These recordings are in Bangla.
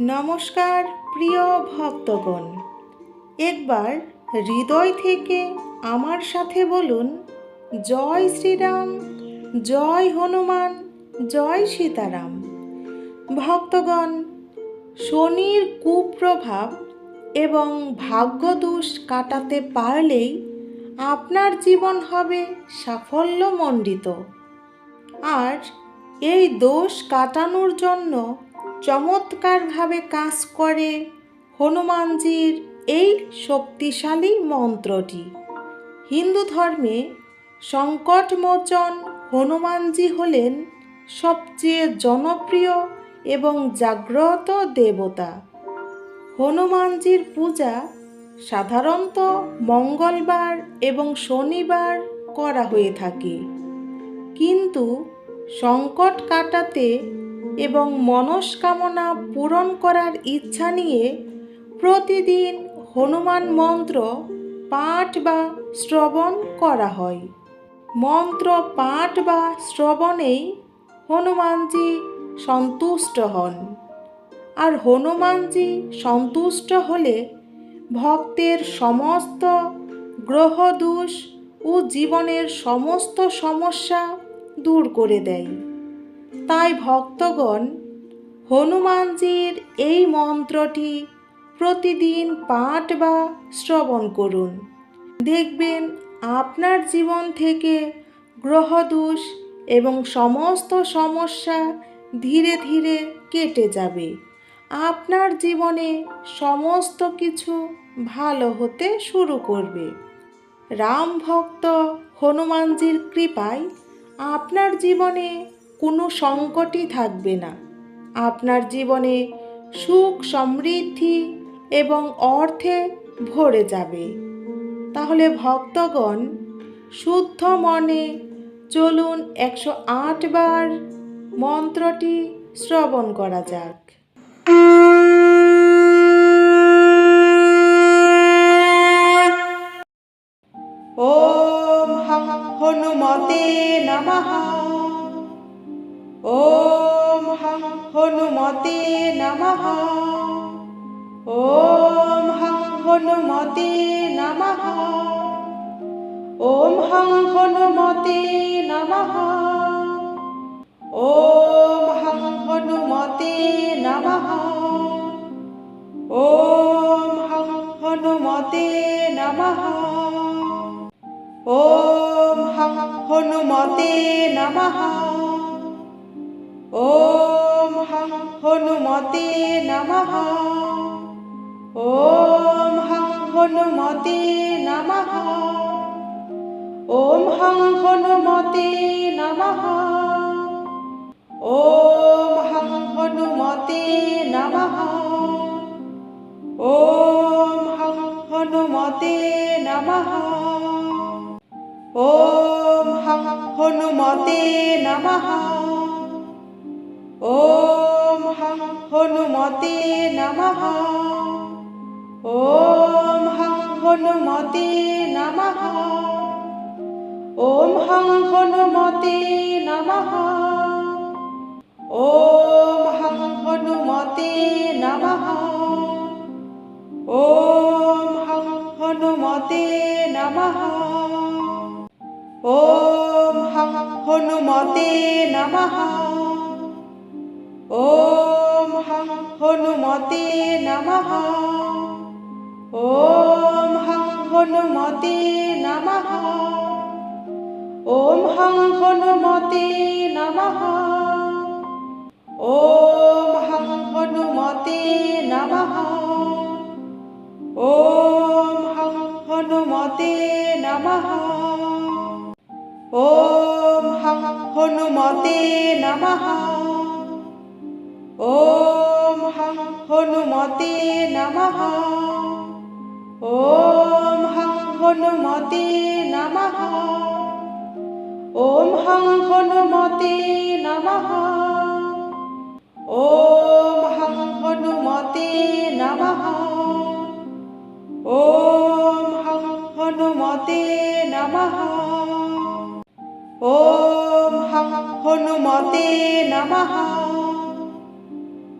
নমস্কার, প্রিয় ভক্তগণ। একবার হৃদয় থেকে আমার সাথে বলুন, জয় শ্রীরাম, জয় হনুমান, জয় সীতারাম। ভক্তগণ, শনির কুপ্রভাব এবং ভাগ্যদোষ কাটাতে পারলেই আপনার জীবন হবে সাফল্যমণ্ডিত। আর এই দোষ কাটানোর জন্য চমৎকারভাবে কাজ করে হনুমানজির এই শক্তিশালী মন্ত্রটি। হিন্দু ধর্মে সংকটমোচন হনুমানজি হলেন সবচেয়ে জনপ্রিয় এবং জাগ্রত দেবতা। হনুমানজির পূজা সাধারণত মঙ্গলবার এবং শনিবার করা হয়ে থাকে। কিন্তু সংকট কাটাতে এবং মনস্কামনা পূরণ করার ইচ্ছা নিয়ে প্রতিদিন হনুমান মন্ত্র পাঠ বা শ্রবণ করা হয়। মন্ত্র পাঠ বা শ্রবণেই হনুমানজি সন্তুষ্ট হন। আর হনুমানজি সন্তুষ্ট হলে ভক্তের সমস্ত গ্রহদোষ ও জীবনের সমস্ত সমস্যা দূর করে দেয়। তাই ভক্তগণ হনুমানজির এই মন্ত্রটি প্রতিদিন পাঠ বা শ্রবণ করুন। দেখবেন আপনার জীবন থেকে গ্রহদোষ এবং সমস্ত সমস্যা ধীরে ধীরে কেটে যাবে। আপনার জীবনে সমস্ত কিছু ভালো হতে শুরু করবে। রাম ভক্ত হনুমানজির কৃপায় আপনার জীবনে কোনো সংকটই থাকবে না। আপনার জীবনে সুখ, সমৃদ্ধি এবং অর্থে ভরে যাবে। তাহলে ভক্তগণ, শুদ্ধ মনে চলুন একশো আট বার মন্ত্রটি শ্রবণ করা যাক। নমঃ ওম হং হনুমতে নমঃ ওম হং হনুমতে নমঃ ওম হং হনুমতে নমঃ ওম হং হনুমতে নমঃ ওম হং নমঃ ওম হং হনুমতে নমঃ ওম হং হনুমতে নমঃ ওম হং হনুমতে নমঃ ওম হং হনুমতে নমঃ ওম হং হনুমতে নমঃ ওম হং হনুমতে নমঃ হনুমতে নমঃ। ওম হং হনুমতে নমঃ। ওম হং হনুমতে নমঃ। ওম হং হনুমতে নমঃ। ওম হং হনুমতে নমঃ। ওম হং হনুমতে নমঃ। হনুমতে নমঃ। ওম হং হনুমতে নমঃ। ওম হং হনুমতে নমঃ। ওম হং হনুমতে নমঃ। ওম হং হনুমতে নমঃ। ওম হং হনুমতে নমঃ। ওম হং হনুমতে নমঃ ওম হং হনুমতে নমঃ ওম হং হনুমতে নমঃ ওম হং হনুমতে নমঃ ওম হং হনুমতে নমঃ ওম হং হনুমতে নমঃ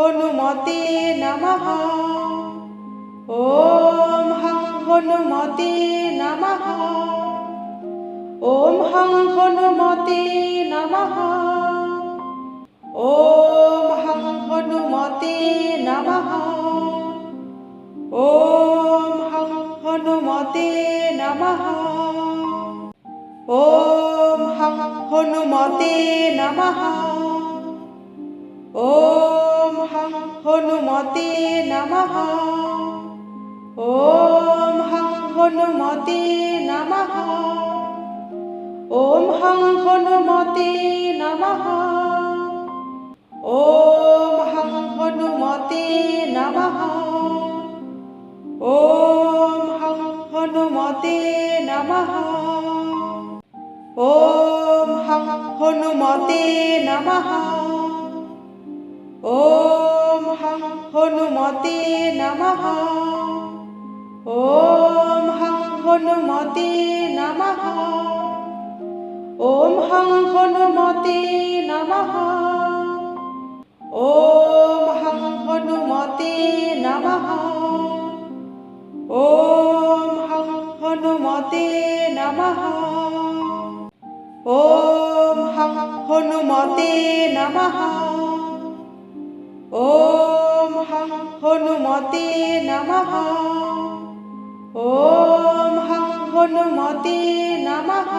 হনুমতে নমঃ। ওম হং হনুমতে নমঃ। ওম হং হনুমতে নমঃ। ওম হং হনুমতে নমঃ। ওম হং হনুমতে নমঃ। ওম হং হনুমতে নমঃ। ওম হনুমতে নমঃ। ওম হং হনুমতে নমঃ। ওম হং হনুমতে নমঃ। ওম হং হনুমতে নমঃ। ওম হং হনুমতে নমঃ। ওম হং হনুমতে নমঃ। ওম হং হনুমতে নমঃ ওম হং হনুমতে নমঃ ওম হং হনুমতে নমঃ ওম হং হনুমতে নমঃ ওম হং হনুমতে নমঃ ওম হং হনুমতে নমঃ ॐ হনুমতে নমঃ। ওম হং হনুমতে নমঃ।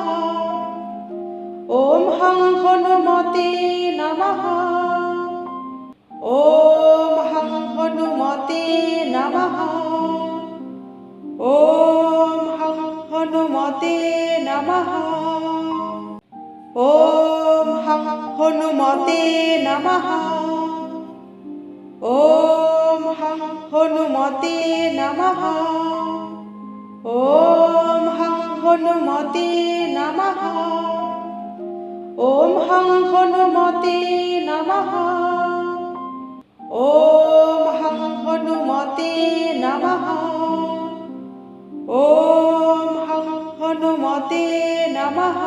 ওম হং হনুমতে নমঃ। ওম হং হনুমতে নমঃ। ওম হং হনুমতে নমঃ। ওম হং হনুমতে নমঃ। ওম হনুমতে নমঃ। ওম হং হনুমতে নমঃ। ওম হং হনুমতে নমঃ। ওম হং হনুমতে নমঃ। ওম হং হনুমতে নমঃ।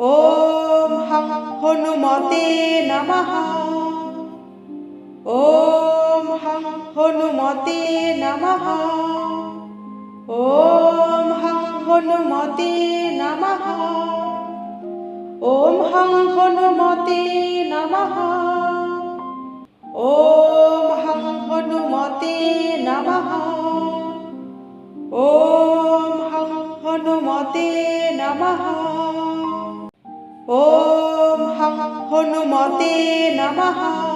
ওম হং হনুমতে নমঃ। ওম হনুমতে নমঃ। ওম হং হনুমতে নমঃ। ওম হং হনুমতে নমঃ। ওম হং হনুমতে নমঃ। ওম হং হনুমতে নমঃ। ওম হং হনুমতে নমঃ।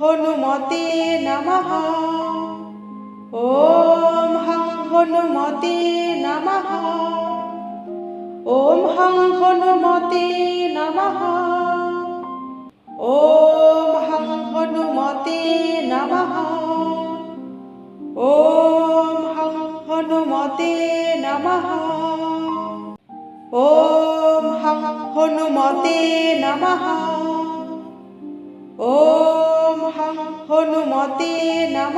হনুমতে নমঃ। ওম হং হনুমতে নমঃ। ওম হং হনুমতে নমঃ। ওম হং হনুমতে নমঃ। ওম হং হনুমতে নমঃ। ওম হং হনুমতে নমঃ। হনুমতে নম।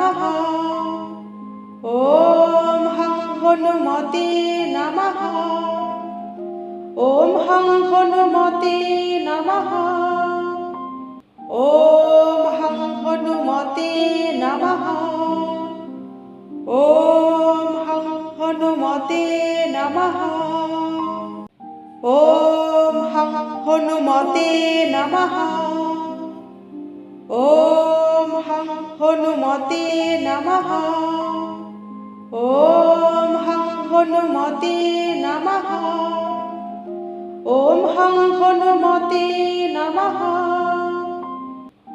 ওম হং হনুমতে নম। ওম হং হনুমতে নম। ওম হং হনুমতে নম। ওম হং হনুমতে নম। ওম হং হনুমতে নম। ওম হনুমতে নমঃ। ওম হং হনুমতে নমঃ। ওম হং হনুমতে নমঃ।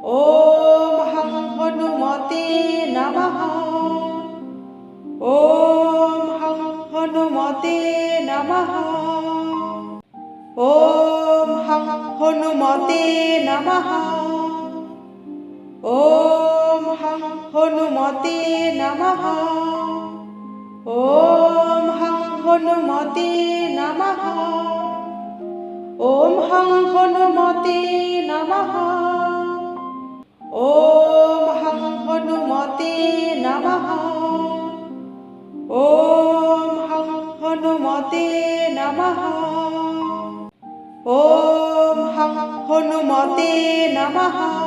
ওম হং হনুমতে নমঃ। ওম হং হনুমতে নমঃ। ওম হং হনুমতে নমঃ। ওম হনুমতে নমঃ। ওম হং হনুমতে নমঃ। ওম হং হনুমতে নমঃ। ওম হং হনুমতে নমঃ। ওম হং হনুমতে নমঃ। ওম হং হনুমতে নমঃ।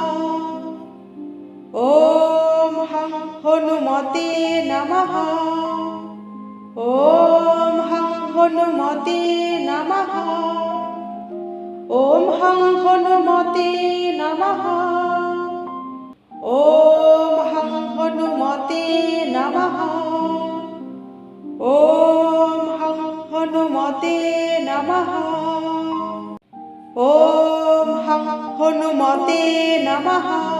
ॐ हं हनुमते नमः ॐ हं हनुमते नमः ॐ हं हनुमते नमः ॐ हं हनुमते नमः ॐ हं हनुमते नमः ॐ हं हनुमते नमः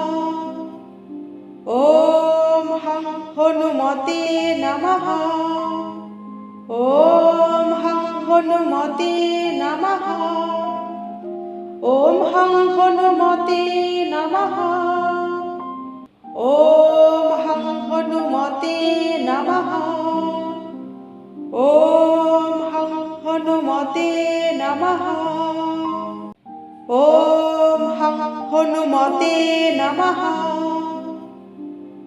ॐ हं हनुमते नमः ॐ हं हनुमते नमः ॐ हं हनुमते नमः ॐ हं हनुमते नमः ॐ हं हनुमते नमः ॐ हं हनुमते नमः